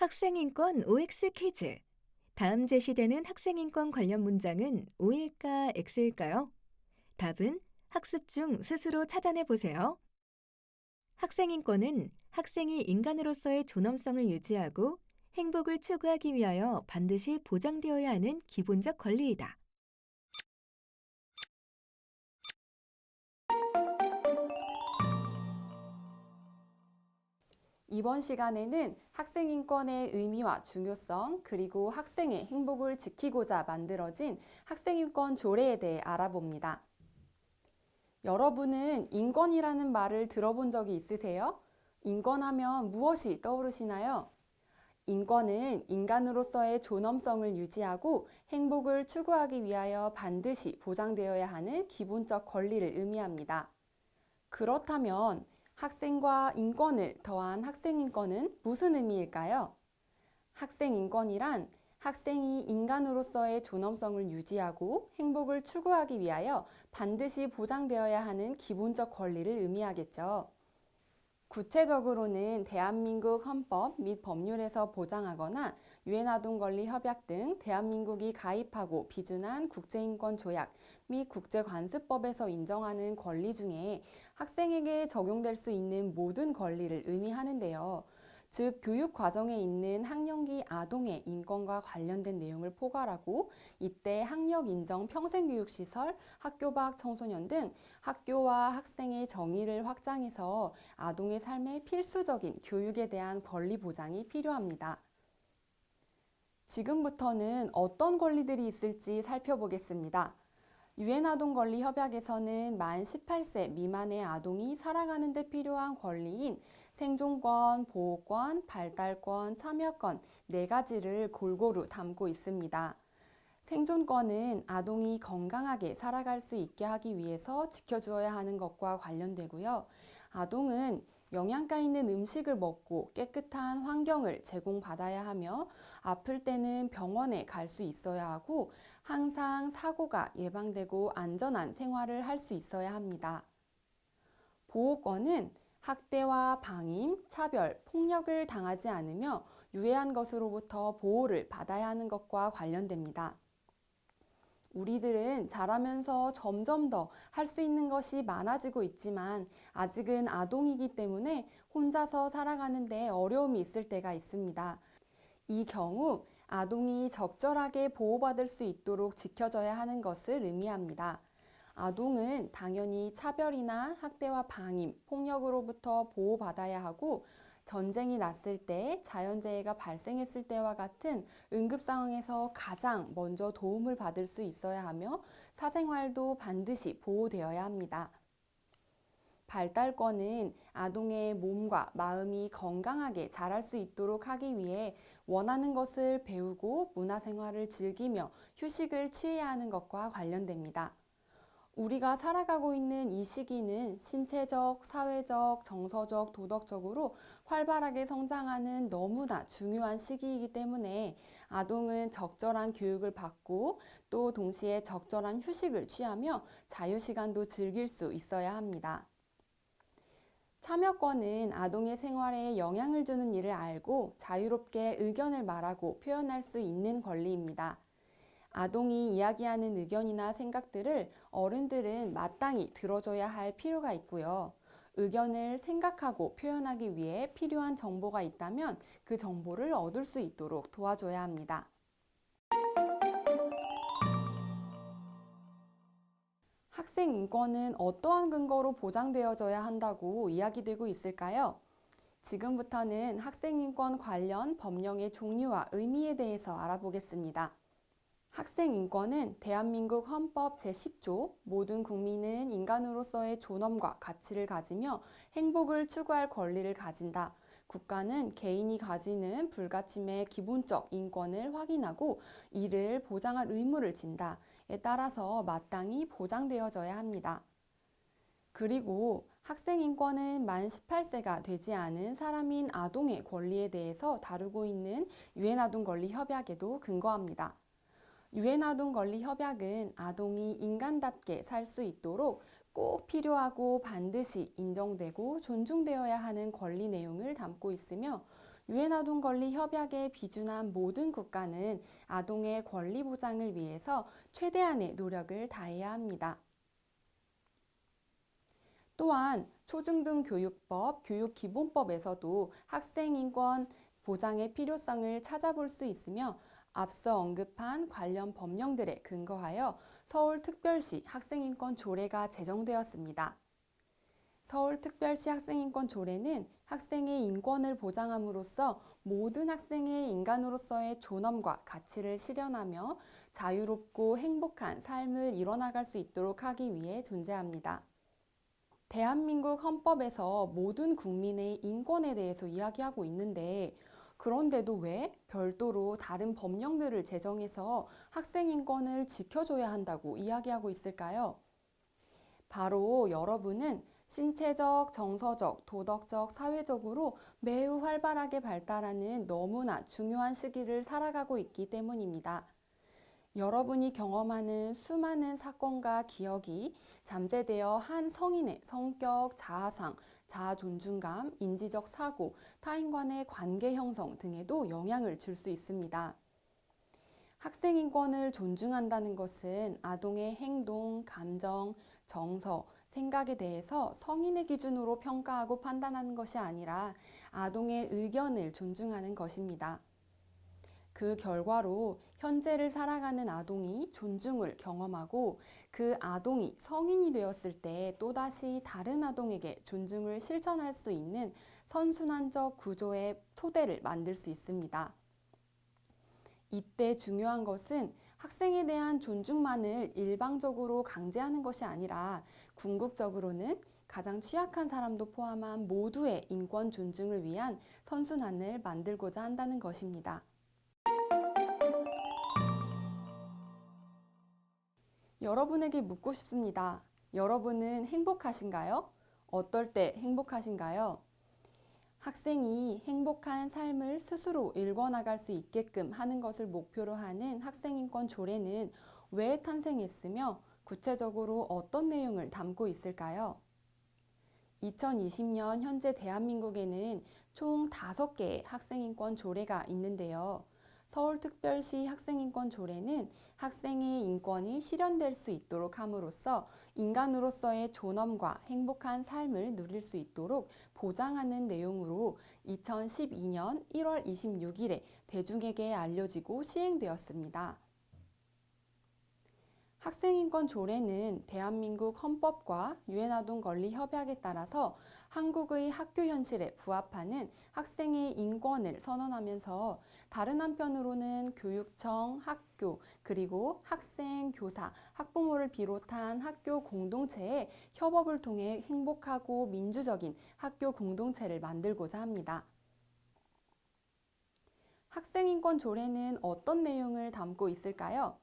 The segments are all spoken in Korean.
학생인권 OX 퀴즈. 다음 제시되는 학생인권 관련 문장은 O일까 X일까요? 답은 학습 중 스스로 찾아내 보세요. 학생인권은 학생이 인간으로서의 존엄성을 유지하고 행복을 추구하기 위하여 반드시 보장되어야 하는 기본적 권리이다. 이번 시간에는 학생 인권의 의미와 중요성, 그리고 학생의 행복을 지키고자 만들어진 학생 인권 조례에 대해 알아봅니다. 여러분은 인권이라는 말을 들어본 적이 있으세요? 인권하면 무엇이 떠오르시나요? 인권은 인간으로서의 존엄성을 유지하고 행복을 추구하기 위하여 반드시 보장되어야 하는 기본적 권리를 의미합니다. 그렇다면 학생과 인권을 더한 학생 인권은 무슨 의미일까요? 학생 인권이란 학생이 인간으로서의 존엄성을 유지하고 행복을 추구하기 위하여 반드시 보장되어야 하는 기본적 권리를 의미하겠죠. 구체적으로는 대한민국 헌법 및 법률에서 보장하거나 유엔 아동 권리 협약 등 대한민국이 가입하고 비준한 국제인권 조약 및 국제관습법에서 인정하는 권리 중에 학생에게 적용될 수 있는 모든 권리를 의미하는데요. 즉 교육 과정에 있는 학령기 아동의 인권과 관련된 내용을 포괄하고 이때 학력 인정 평생 교육 시설, 학교 밖 청소년 등 학교와 학생의 정의를 확장해서 아동의 삶의 필수적인 교육에 대한 권리 보장이 필요합니다. 지금부터는 어떤 권리들이 있을지 살펴보겠습니다. 유엔 아동 권리 협약에서는 만 18세 미만의 아동이 살아가는 데 필요한 권리인 생존권, 보호권, 발달권, 참여권 네 가지를 골고루 담고 있습니다. 생존권은 아동이 건강하게 살아갈 수 있게 하기 위해서 지켜주어야 하는 것과 관련되고요. 아동은 영양가 있는 음식을 먹고 깨끗한 환경을 제공받아야 하며 아플 때는 병원에 갈 수 있어야 하고 항상 사고가 예방되고 안전한 생활을 할 수 있어야 합니다. 보호권은 학대와 방임, 차별, 폭력을 당하지 않으며 유해한 것으로부터 보호를 받아야 하는 것과 관련됩니다. 우리들은 자라면서 점점 더 할 수 있는 것이 많아지고 있지만 아직은 아동이기 때문에 혼자서 살아가는데 어려움이 있을 때가 있습니다. 이 경우 아동이 적절하게 보호받을 수 있도록 지켜져야 하는 것을 의미합니다. 아동은 당연히 차별이나 학대와 방임, 폭력으로부터 보호받아야 하고 전쟁이 났을 때, 자연재해가 발생했을 때와 같은 응급 상황에서 가장 먼저 도움을 받을 수 있어야 하며 사생활도 반드시 보호되어야 합니다. 발달권은 아동의 몸과 마음이 건강하게 자랄 수 있도록 하기 위해 원하는 것을 배우고 문화생활을 즐기며 휴식을 취해야 하는 것과 관련됩니다. 우리가 살아가고 있는 이 시기는 신체적, 사회적, 정서적, 도덕적으로 활발하게 성장하는 너무나 중요한 시기이기 때문에 아동은 적절한 교육을 받고 또 동시에 적절한 휴식을 취하며 자유시간도 즐길 수 있어야 합니다. 참여권은 아동의 생활에 영향을 주는 일을 알고 자유롭게 의견을 말하고 표현할 수 있는 권리입니다. 아동이 이야기하는 의견이나 생각들을 어른들은 마땅히 들어줘야 할 필요가 있고요. 의견을 생각하고 표현하기 위해 필요한 정보가 있다면 그 정보를 얻을 수 있도록 도와줘야 합니다. 학생 인권은 어떠한 근거로 보장되어져야 한다고 이야기되고 있을까요? 지금부터는 학생 인권 관련 법령의 종류와 의미에 대해서 알아보겠습니다. 학생 인권은 대한민국 헌법 제10조 모든 국민은 인간으로서의 존엄과 가치를 가지며 행복을 추구할 권리를 가진다. 국가는 개인이 가지는 불가침의 기본적 인권을 확인하고 이를 보장할 의무를 진다에 따라서 마땅히 보장되어져야 합니다. 그리고 학생 인권은 만 18세가 되지 않은 사람인 아동의 권리에 대해서 다루고 있는 유엔 아동 권리 협약에도 근거합니다. 유엔 아동 권리 협약은 아동이 인간답게 살 수 있도록 꼭 필요하고 반드시 인정되고 존중되어야 하는 권리 내용을 담고 있으며 유엔 아동 권리 협약에 비준한 모든 국가는 아동의 권리 보장을 위해서 최대한의 노력을 다해야 합니다. 또한 초중등 교육법, 교육기본법에서도 학생 인권 보장의 필요성을 찾아볼 수 있으며 앞서 언급한 관련 법령들에 근거하여 서울특별시 학생인권 조례가 제정되었습니다. 서울특별시 학생인권 조례는 학생의 인권을 보장함으로써 모든 학생의 인간으로서의 존엄과 가치를 실현하며 자유롭고 행복한 삶을 이뤄나갈 수 있도록 하기 위해 존재합니다. 대한민국 헌법에서 모든 국민의 인권에 대해서 이야기하고 있는데 그런데도 왜 별도로 다른 법령들을 제정해서 학생 인권을 지켜줘야 한다고 이야기하고 있을까요? 바로 여러분은 신체적, 정서적, 도덕적, 사회적으로 매우 활발하게 발달하는 너무나 중요한 시기를 살아가고 있기 때문입니다. 여러분이 경험하는 수많은 사건과 기억이 잠재되어 한 성인의 성격, 자아상, 자아 존중감, 인지적 사고, 타인과의 관계 형성 등에도 영향을 줄 수 있습니다. 학생 인권을 존중한다는 것은 아동의 행동, 감정, 정서, 생각에 대해서 성인의 기준으로 평가하고 판단하는 것이 아니라 아동의 의견을 존중하는 것입니다. 그 결과로 현재를 살아가는 아동이 존중을 경험하고 그 아동이 성인이 되었을 때 또다시 다른 아동에게 존중을 실천할 수 있는 선순환적 구조의 토대를 만들 수 있습니다. 이때 중요한 것은 학생에 대한 존중만을 일방적으로 강제하는 것이 아니라 궁극적으로는 가장 취약한 사람도 포함한 모두의 인권 존중을 위한 선순환을 만들고자 한다는 것입니다. 여러분에게 묻고 싶습니다. 여러분은 행복하신가요? 어떨 때 행복하신가요? 학생이 행복한 삶을 스스로 일궈나갈 수 있게끔 하는 것을 목표로 하는 학생인권 조례는 왜 탄생했으며 구체적으로 어떤 내용을 담고 있을까요? 2020년 현재 대한민국에는 총 5개의 학생인권 조례가 있는데요. 서울특별시 학생인권 조례는 학생의 인권이 실현될 수 있도록 함으로써 인간으로서의 존엄과 행복한 삶을 누릴 수 있도록 보장하는 내용으로 2012년 1월 26일에 대중에게 알려지고 시행되었습니다. 학생인권 조례는 대한민국 헌법과 유엔 아동 권리 협약에 따라서 한국의 학교 현실에 부합하는 학생의 인권을 선언하면서 다른 한편으로는 교육청, 학교, 그리고 학생, 교사, 학부모를 비롯한 학교 공동체의 협업을 통해 행복하고 민주적인 학교 공동체를 만들고자 합니다. 학생인권 조례는 어떤 내용을 담고 있을까요?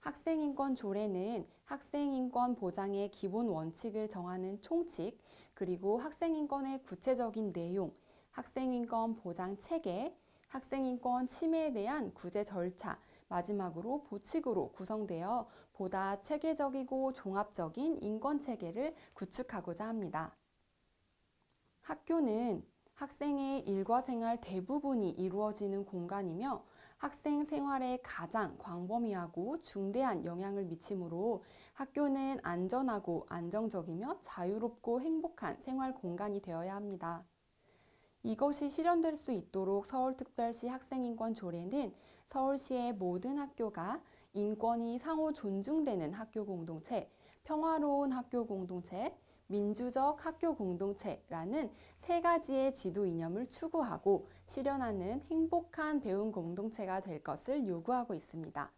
학생인권 조례는 학생인권 보장의 기본 원칙을 정하는 총칙, 그리고 학생인권의 구체적인 내용, 학생인권 보장 체계, 학생인권 침해에 대한 구제 절차, 마지막으로 보칙으로 구성되어 보다 체계적이고 종합적인 인권 체계를 구축하고자 합니다. 학교는 학생의 일과 생활 대부분이 이루어지는 공간이며 학생 생활에 가장 광범위하고 중대한 영향을 미치므로 학교는 안전하고 안정적이며 자유롭고 행복한 생활 공간이 되어야 합니다. 이것이 실현될 수 있도록 서울특별시 학생인권 조례는 서울시의 모든 학교가 인권이 상호 존중되는 학교 공동체, 평화로운 학교 공동체, 민주적 학교 공동체라는 세 가지의 지도 이념을 추구하고 실현하는 행복한 배움 공동체가 될 것을 요구하고 있습니다.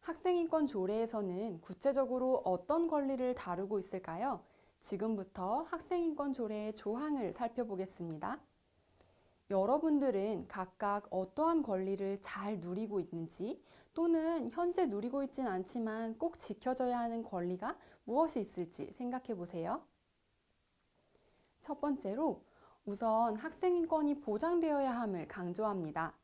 학생인권 조례에서는 구체적으로 어떤 권리를 다루고 있을까요? 지금부터 학생인권 조례의 조항을 살펴보겠습니다. 여러분들은 각각 어떠한 권리를 잘 누리고 있는지 또는 현재 누리고 있진 않지만 꼭 지켜져야 하는 권리가 무엇이 있을지 생각해 보세요. 첫 번째로 우선 학생 인권이 보장되어야 함을 강조합니다.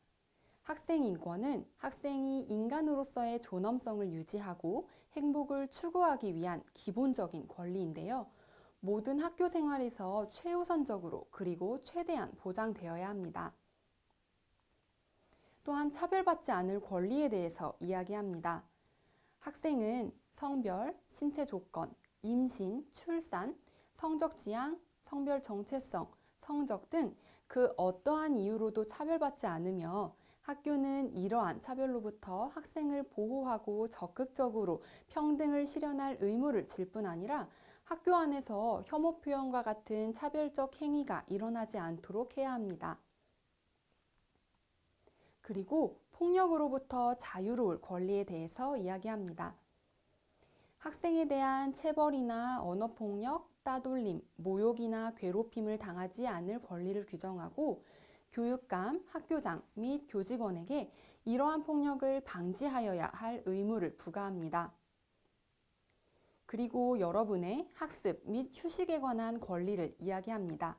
학생 인권은 학생이 인간으로서의 존엄성을 유지하고 행복을 추구하기 위한 기본적인 권리인데요. 모든 학교 생활에서 최우선적으로 그리고 최대한 보장되어야 합니다. 또한 차별받지 않을 권리에 대해서 이야기합니다. 학생은 성별, 신체 조건, 임신, 출산, 성적 지향, 성별 정체성, 성적 등 그 어떠한 이유로도 차별받지 않으며 학교는 이러한 차별로부터 학생을 보호하고 적극적으로 평등을 실현할 의무를 질 뿐 아니라 학교 안에서 혐오 표현과 같은 차별적 행위가 일어나지 않도록 해야 합니다. 그리고 폭력으로부터 자유로울 권리에 대해서 이야기합니다. 학생에 대한 체벌이나 언어폭력, 따돌림, 모욕이나 괴롭힘을 당하지 않을 권리를 규정하고 교육감, 학교장 및 교직원에게 이러한 폭력을 방지하여야 할 의무를 부과합니다. 그리고 여러분의 학습 및 휴식에 관한 권리를 이야기합니다.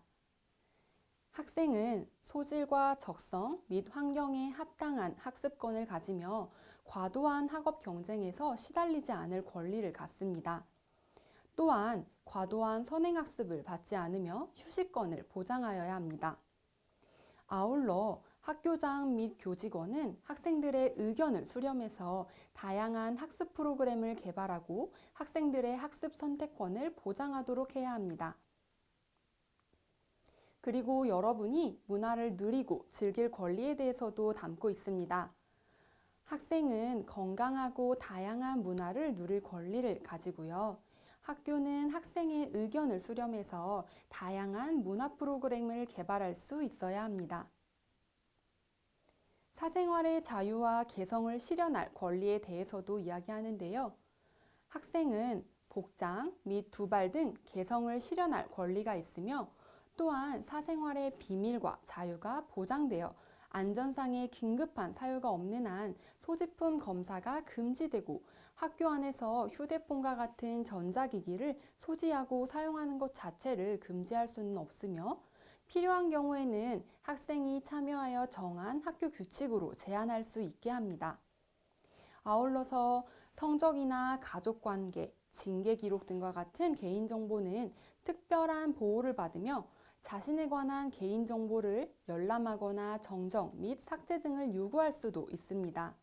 학생은 소질과 적성 및 환경에 합당한 학습권을 가지며 과도한 학업 경쟁에서 시달리지 않을 권리를 갖습니다. 또한 과도한 선행학습을 받지 않으며 휴식권을 보장하여야 합니다. 아울러 학교장 및 교직원은 학생들의 의견을 수렴해서 다양한 학습 프로그램을 개발하고 학생들의 학습 선택권을 보장하도록 해야 합니다. 그리고 여러분이 문화를 누리고 즐길 권리에 대해서도 담고 있습니다. 학생은 건강하고 다양한 문화를 누릴 권리를 가지고요. 학교는 학생의 의견을 수렴해서 다양한 문화 프로그램을 개발할 수 있어야 합니다. 사생활의 자유와 개성을 실현할 권리에 대해서도 이야기하는데요. 학생은 복장 및 두발 등 개성을 실현할 권리가 있으며 또한 사생활의 비밀과 자유가 보장되어 안전상의 긴급한 사유가 없는 한 소지품 검사가 금지되고 학교 안에서 휴대폰과 같은 전자기기를 소지하고 사용하는 것 자체를 금지할 수는 없으며 필요한 경우에는 학생이 참여하여 정한 학교 규칙으로 제한할 수 있게 합니다. 아울러서 성적이나 가족 관계, 징계 기록 등과 같은 개인정보는 특별한 보호를 받으며 자신에 관한 개인정보를 열람하거나 정정 및 삭제 등을 요구할 수도 있습니다.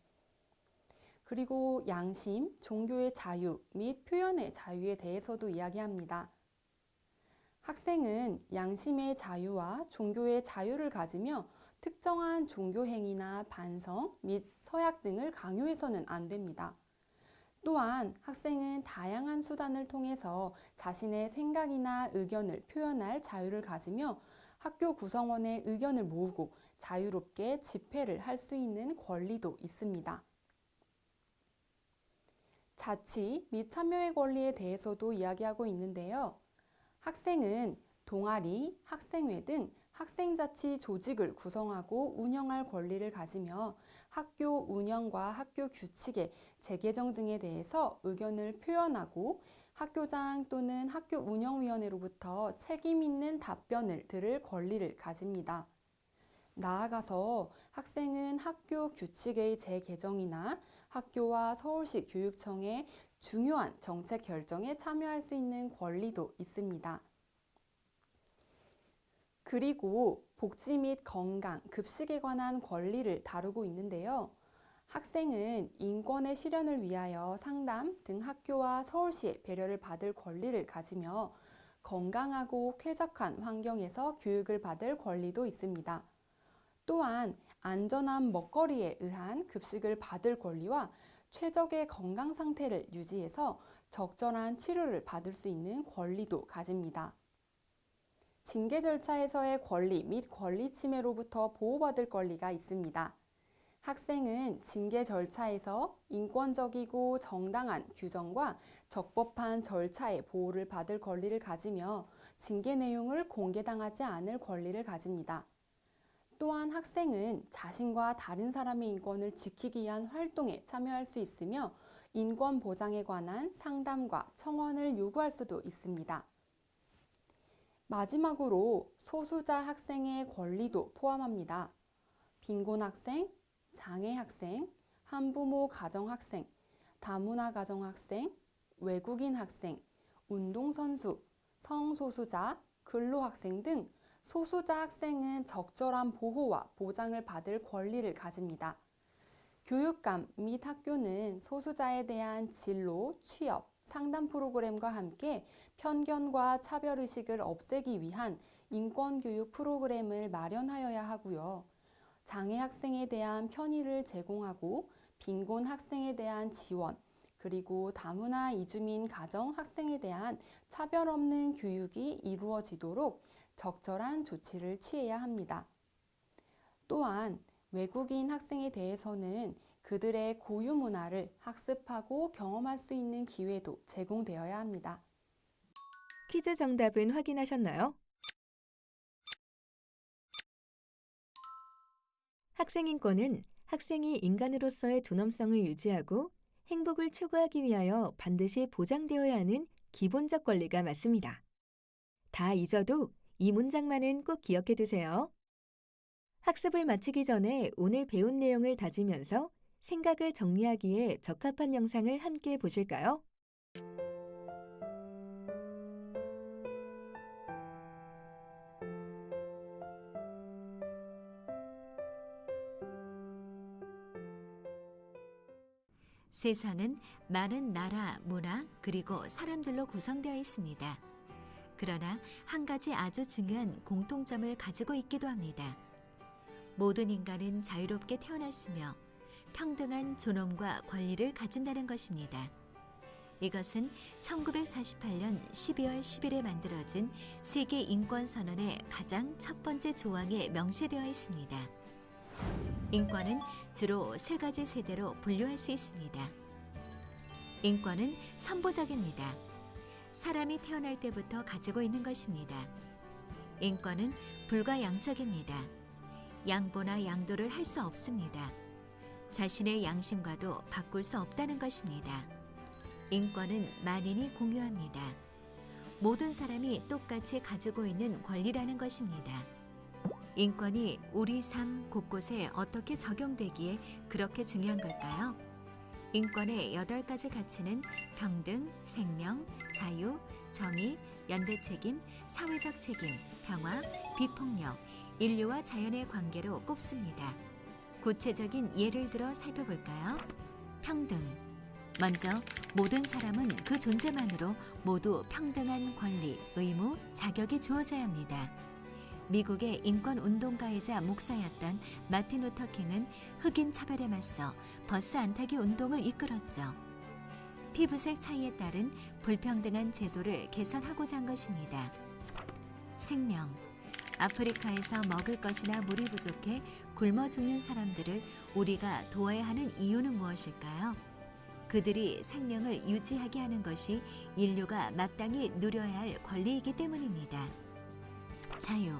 그리고 양심, 종교의 자유 및 표현의 자유에 대해서도 이야기합니다. 학생은 양심의 자유와 종교의 자유를 가지며 특정한 종교 행위나 반성 및 서약 등을 강요해서는 안 됩니다. 또한 학생은 다양한 수단을 통해서 자신의 생각이나 의견을 표현할 자유를 가지며 학교 구성원의 의견을 모으고 자유롭게 집회를 할 수 있는 권리도 있습니다. 자치 및 참여의 권리에 대해서도 이야기하고 있는데요. 학생은 동아리, 학생회 등 학생자치 조직을 구성하고 운영할 권리를 가지며 학교 운영과 학교 규칙의 재개정 등에 대해서 의견을 표현하고 학교장 또는 학교 운영위원회로부터 책임 있는 답변을 들을 권리를 가집니다. 나아가서 학생은 학교 규칙의 재개정이나 학교와 서울시 교육청의 중요한 정책 결정에 참여할 수 있는 권리도 있습니다. 그리고 복지 및 건강, 급식에 관한 권리를 다루고 있는데요. 학생은 인권의 실현을 위하여 상담 등 학교와 서울시의 배려를 받을 권리를 가지며 건강하고 쾌적한 환경에서 교육을 받을 권리도 있습니다. 또한 안전한 먹거리에 의한 급식을 받을 권리와 최적의 건강 상태를 유지해서 적절한 치료를 받을 수 있는 권리도 가집니다. 징계 절차에서의 권리 및 권리 침해로부터 보호받을 권리가 있습니다. 학생은 징계 절차에서 인권적이고 정당한 규정과 적법한 절차의 보호를 받을 권리를 가지며 징계 내용을 공개당하지 않을 권리를 가집니다. 또한 학생은 자신과 다른 사람의 인권을 지키기 위한 활동에 참여할 수 있으며 인권 보장에 관한 상담과 청원을 요구할 수도 있습니다. 마지막으로 소수자 학생의 권리도 포함합니다. 빈곤 학생, 장애 학생, 한부모 가정 학생, 다문화 가정 학생, 외국인 학생, 운동선수, 성소수자, 근로학생 등 소수자 학생은 적절한 보호와 보장을 받을 권리를 가집니다. 교육감 및 학교는 소수자에 대한 진로, 취업, 상담 프로그램과 함께 편견과 차별의식을 없애기 위한 인권교육 프로그램을 마련하여야 하고요. 장애 학생에 대한 편의를 제공하고 빈곤 학생에 대한 지원, 그리고 다문화 이주민 가정 학생에 대한 차별 없는 교육이 이루어지도록 적절한 조치를 취해야 합니다. 또한 외국인 학생에 대해서는 그들의 고유 문화를 학습하고 경험할 수 있는 기회도 제공되어야 합니다. 퀴즈 정답은 확인하셨나요? 학생 인권은 학생이 인간으로서의 존엄성을 유지하고 행복을 추구하기 위하여 반드시 보장되어야 하는 기본적 권리가 맞습니다. 다 잊어도 이 문장만은 꼭 기억해 두세요. 학습을 마치기 전에 오늘 배운 내용을 다지면서 생각을 정리하기에 적합한 영상을 함께 보실까요? 세상은 많은 나라, 문화, 그리고 사람들로 구성되어 있습니다. 그러나 한 가지 아주 중요한 공통점을 가지고 있기도 합니다. 모든 인간은 자유롭게 태어났으며 평등한 존엄과 권리를 가진다는 것입니다. 이것은 1948년 12월 10일에 만들어진 세계 인권 선언의 가장 첫 번째 조항에 명시되어 있습니다. 인권은 주로 세 가지 세대로 분류할 수 있습니다. 인권은 천부적입니다. 사람이 태어날 때부터 가지고 있는 것입니다. 인권은 불가양적입니다. 양보나 양도를 할 수 없습니다. 자신의 양심과도 바꿀 수 없다는 것입니다. 인권은 만인이 공유합니다. 모든 사람이 똑같이 가지고 있는 권리라는 것입니다. 인권이 우리 삶 곳곳에 어떻게 적용되기에 그렇게 중요한 걸까요? 인권의 여덟 가지 가치는 평등, 생명, 자유, 정의, 연대 책임, 사회적 책임, 평화, 비폭력, 인류와 자연의 관계로 꼽습니다. 구체적인 예를 들어 살펴볼까요? 평등. 먼저 모든 사람은 그 존재만으로 모두 평등한 권리, 의무, 자격이 주어져야 합니다. 미국의 인권 운동가이자 목사였던 마틴 루터 킹은 흑인 차별에 맞서 버스 안 타기 운동을 이끌었죠. 피부색 차이에 따른 불평등한 제도를 개선하고자 한 것입니다. 생명. 아프리카에서 먹을 것이나 물이 부족해 굶어 죽는 사람들을 우리가 도와야 하는 이유는 무엇일까요? 그들이 생명을 유지하게 하는 것이 인류가 마땅히 누려야 할 권리이기 때문입니다. 자유.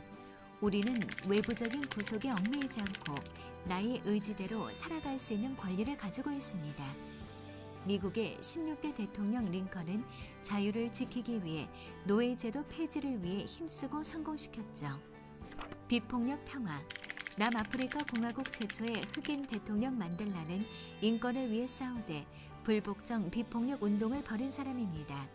우리는 외부적인 구속에 얽매이지 않고 나의 의지대로 살아갈 수 있는 권리를 가지고 있습니다. 미국의 16대 대통령 링컨은 자유를 지키기 위해 노예제도 폐지를 위해 힘쓰고 성공시켰죠. 비폭력 평화. 남아프리카 공화국 최초의 흑인 대통령 만델라는 인권을 위해 싸우되 불복종 비폭력 운동을 벌인 사람입니다.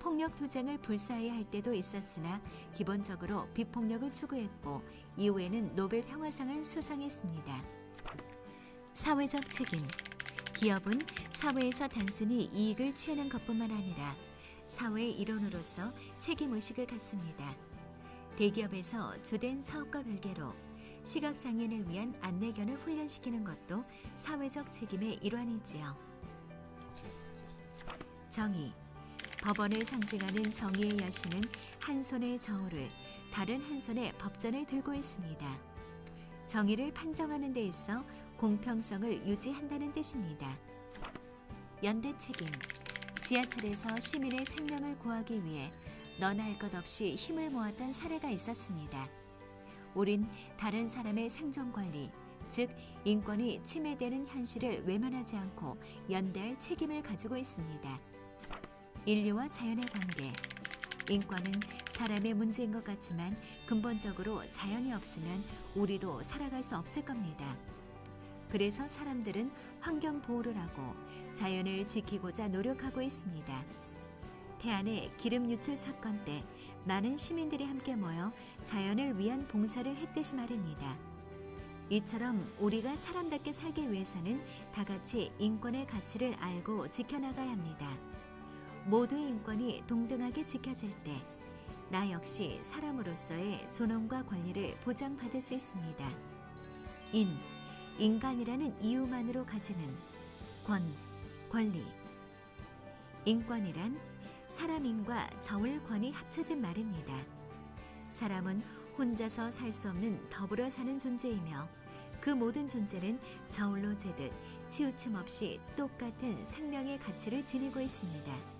폭력 투쟁을 불사해야 할 때도 있었으나 기본적으로 비폭력을 추구했고 이후에는 노벨 평화상을 수상했습니다. 사회적 책임. 기업은 사회에서 단순히 이익을 취하는 것뿐만 아니라 사회의 일원으로서 책임 의식을 갖습니다. 대기업에서 주된 사업과 별개로 시각 장애인을 위한 안내견을 훈련시키는 것도 사회적 책임의 일환이지요. 정의. 법원을 상징하는 정의의 여신은 한 손에 저울을 다른 한 손에 법전을 들고 있습니다. 정의를 판정하는 데 있어 공평성을 유지한다는 뜻입니다. 연대 책임. 지하철에서 시민의 생명을 구하기 위해 너나 할 것 없이 힘을 모았던 사례가 있었습니다. 우린 다른 사람의 생존 권리, 즉 인권이 침해되는 현실을 외면하지 않고 연대할 책임을 가지고 있습니다. 인류와 자연의 관계. 인권은 사람의 문제인 것 같지만 근본적으로 자연이 없으면 우리도 살아갈 수 없을 겁니다. 그래서 사람들은 환경 보호를 하고 자연을 지키고자 노력하고 있습니다. 태안의 기름 유출 사건 때 많은 시민들이 함께 모여 자연을 위한 봉사를 했듯이 말입니다. 이처럼 우리가 사람답게 살기 위해서는 다 같이 인권의 가치를 알고 지켜나가야 합니다. 모두의 인권이 동등하게 지켜질 때, 나 역시 사람으로서의 존엄과 권리를 보장받을 수 있습니다. 인, 인간이라는 이유만으로 가지는 권, 권리. 인권이란 사람인과 저울권이 합쳐진 말입니다. 사람은 혼자서 살 수 없는 더불어 사는 존재이며 그 모든 존재는 저울로 재듯 치우침 없이 똑같은 생명의 가치를 지니고 있습니다.